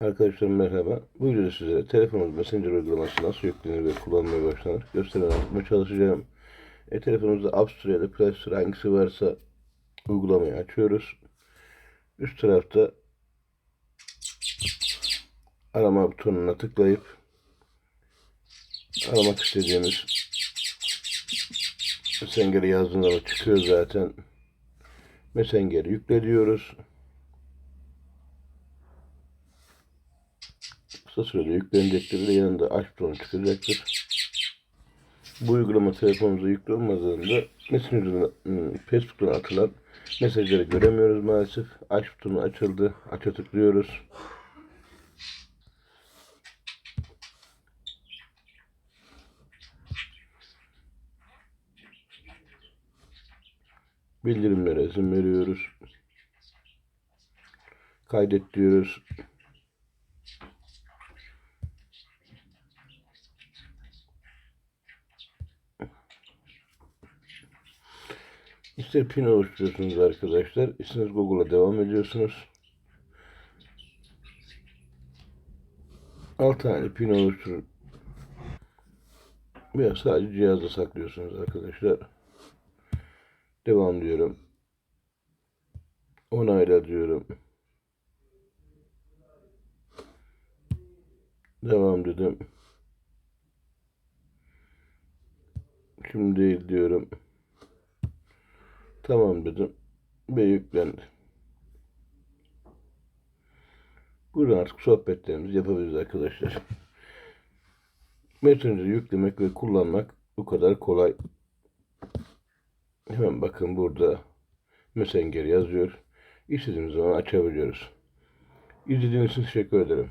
Arkadaşlar merhaba. Bu videoda sizlere telefonunuz Messenger uygulaması nasıl yüklenir ve kullanmaya başlanır gösteren anlatmaya çalışacağım. E, telefonunuzda App Store ya da Play Store hangisi varsa uygulamayı açıyoruz. Üst tarafta arama butonuna tıklayıp aramak istediğimiz Messenger'i yazdığında da çıkıyor zaten. Messenger'i yükle diyoruz. Kısa sürede yüklenecektir ve yanında aç butonu çıkacaktır. Bu uygulama telefonunuza yüklü olmadığında Messenger'dan, ım, Facebook'tan atılan mesajları göremiyoruz maalesef. Aç butonu açıldı. Aç'a tıklıyoruz. Bildirimlere izin veriyoruz. Kaydet diyoruz. İşte pin oluşturuyorsunuz arkadaşlar. İsterseniz Google'a devam ediyorsunuz. 6 tane pin oluşturun. Veya sadece cihazda saklıyorsunuz arkadaşlar. Devam diyorum. Onayla diyorum. Devam dedim. Şimdi diyorum. Tamam dedim. Ve yüklendi. Buradan artık sohbetlerimizi yapabiliriz arkadaşlar. Messenger'ı yüklemek ve kullanmak bu kadar kolay. Hemen bakın burada Messenger yazıyor. İstediğimiz zaman açabiliyoruz. İzlediğiniz için teşekkür ederim.